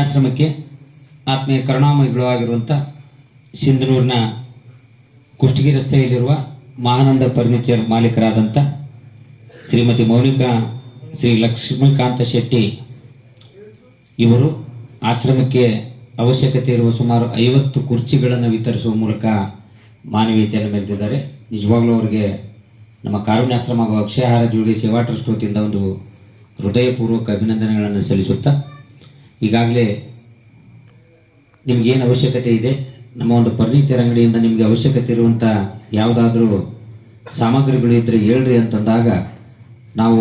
ಆಶ್ರಮಕ್ಕೆ ಆತ್ಮೀಯ ಕರುಣಾಮಯಿಗಳು ಆಗಿರುವಂಥ ಸಿಂಧನೂರಿನ ಕುಷ್ಟಗಿ ರಸ್ತೆಯಲ್ಲಿರುವ ಮಹಾನಂದ ಫರ್ನಿಚರ್ ಮಾಲೀಕರಾದಂಥ ಶ್ರೀಮತಿ ಮೌನಿಕಾ, ಶ್ರೀ ಲಕ್ಷ್ಮೀಕಾಂತ ಶೆಟ್ಟಿ ಇವರು ಆಶ್ರಮಕ್ಕೆ ಅವಶ್ಯಕತೆ ಇರುವ ಸುಮಾರು ಐವತ್ತು ಕುರ್ಚಿಗಳನ್ನು ವಿತರಿಸುವ ಮೂಲಕ ಮಾನವೀಯತೆಯನ್ನು ಮೆರೆದಿದ್ದಾರೆ. ನಿಜವಾಗ್ಲೂ ಅವರಿಗೆ ನಮ್ಮ ಕಾರುಣ್ಯಾಶ್ರಮ ಹಾಗೂ ಅಕ್ಷಯಹಾರ ಜೋಡಿ ಸೇವಾ ಟ್ರಸ್ಟ್ ವತಿಯಿಂದ ಒಂದು ಹೃದಯಪೂರ್ವಕ ಅಭಿನಂದನೆಗಳನ್ನು ಸಲ್ಲಿಸುತ್ತಾ, ಈಗಾಗಲೇ ನಿಮಗೇನು ಅವಶ್ಯಕತೆ ಇದೆ? ನಮ್ಮ ಒಂದು ಫರ್ನಿಚರ್ ಅಂಗಡಿಯಿಂದ ನಿಮಗೆ ಅವಶ್ಯಕತೆ ಇರುವಂಥ ಯಾವುದಾದ್ರೂ ಸಾಮಗ್ರಿಗಳು ಇದ್ದರೆ ಹೇಳ್ರಿ ಅಂತಂದಾಗ, ನಾವು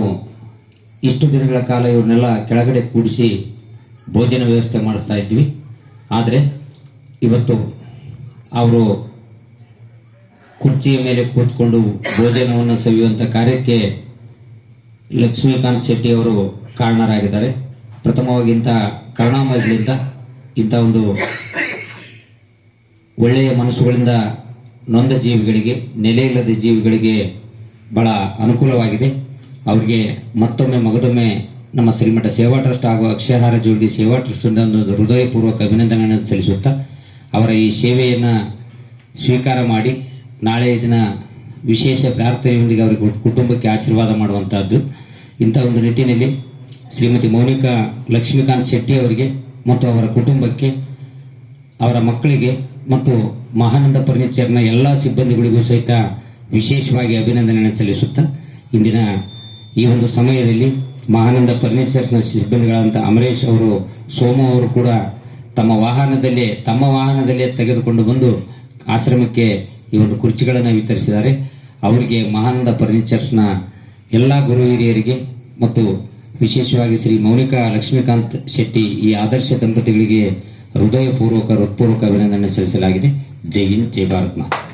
ಇಷ್ಟು ದಿನಗಳ ಕಾಲ ಇವ್ರನ್ನೆಲ್ಲ ಕೆಳಗಡೆ ಕೂಡಿಸಿ ಭೋಜನ ವ್ಯವಸ್ಥೆ ಮಾಡಿಸ್ತಾ ಇದ್ವಿ ಆದರೆ ಇವತ್ತು ಅವರು ಕುರ್ಚಿಯ ಮೇಲೆ ಕೂತ್ಕೊಂಡು ಭೋಜನವನ್ನು ಸವಿಯುವಂಥ ಕಾರ್ಯಕ್ಕೆ ಲಕ್ಷ್ಮೀಕಾಂತ್ ಶೆಟ್ಟಿ ಅವರು ಕಾರಣರಾಗಿದ್ದಾರೆ. ಪ್ರಥಮವಾಗಿ ಇಂಥ ಕರುಣಾಮಯಗಳಿಂದ ಇಂಥ ಒಂದು ಒಳ್ಳೆಯ ಮನಸ್ಸುಗಳಿಂದ ನೊಂದ ಜೀವಿಗಳಿಗೆ ಇಲ್ಲದ ಜೀವಿಗಳಿಗೆ ಬಹಳ ಅನುಕೂಲವಾಗಿದೆ. ಅವರಿಗೆ ಮತ್ತೊಮ್ಮೆ ಮಗದೊಮ್ಮೆ ನಮ್ಮ ಶ್ರೀಮಠ ಸೇವಾ ಟ್ರಸ್ಟ್ ಹಾಗೂ ಅಕ್ಷಯಹಾರ ಜೋಡಿ ಸೇವಾ ಟ್ರಸ್ಟಿಂದ ಒಂದು ಹೃದಯಪೂರ್ವಕ ಅಭಿನಂದನೆಯನ್ನು ಸಲ್ಲಿಸುತ್ತಾ ಅವರ ಈ ಸೇವೆಯನ್ನು ಸ್ವೀಕಾರ ಮಾಡಿ ನಾಳೆ ದಿನ ವಿಶೇಷ ಪ್ರಾರ್ಥನೆಯೊಂದಿಗೆ ಅವರಿಗೆ ಕುಟುಂಬಕ್ಕೆ ಆಶೀರ್ವಾದ ಮಾಡುವಂತಹದ್ದು. ಇಂಥ ಒಂದು ನಿಟ್ಟಿನಲ್ಲಿ ಶ್ರೀಮತಿ ಮೌನಿಕಾ ಲಕ್ಷ್ಮೀಕಾಂತ್ ಶೆಟ್ಟಿ ಅವರಿಗೆ ಮತ್ತು ಅವರ ಕುಟುಂಬಕ್ಕೆ, ಅವರ ಮಕ್ಕಳಿಗೆ ಮತ್ತು ಮಹಾನಂದ ಫರ್ನಿಚರ್ನ ಎಲ್ಲ ಸಿಬ್ಬಂದಿಗಳಿಗೂ ಸಹಿತ ವಿಶೇಷವಾಗಿ ಅಭಿನಂದನೆಯನ್ನು ಸಲ್ಲಿಸುತ್ತಾ ಇಂದಿನ ಈ ಒಂದು ಸಮಯದಲ್ಲಿ ಮಹಾನಂದ ಫರ್ನಿಚರ್ಸ್ನ ಸಿಬ್ಬಂದಿಗಳಾದಂಥ ಅಮರೇಶ್ ಅವರು, ಸೋಮ ಅವರು ಕೂಡ ತಮ್ಮ ವಾಹನದಲ್ಲೇ ತಮ್ಮ ವಾಹನದಲ್ಲೇ ತೆಗೆದುಕೊಂಡು ಬಂದು ಆಶ್ರಮಕ್ಕೆ ಈ ಒಂದು ಕುರ್ಚಿಗಳನ್ನು ವಿತರಿಸಿದ್ದಾರೆ. ಅವರಿಗೆ ಮಹಾನಂದ ಫರ್ನಿಚರ್ಸ್ನ ಎಲ್ಲ ಗುರು ಹಿರಿಯರಿಗೆ ಮತ್ತು ವಿಶೇಷವಾಗಿ ಶ್ರೀ ಮೌನಿಕಾ ಲಕ್ಷ್ಮೀಕಾಂತ್ ಶೆಟ್ಟಿ ಈ ಆದರ್ಶ ದಂಪತಿಗಳಿಗೆ ಹೃದಯಪೂರ್ವಕ ಹೃತ್ಪೂರ್ವಕ ಅಭಿನಂದನೆ ಸಲ್ಲಿಸಲಾಗಿದೆ. ಜೈ ಹಿಂದ್, ಜೈ ಭಾರತ್ ಮಾತಾ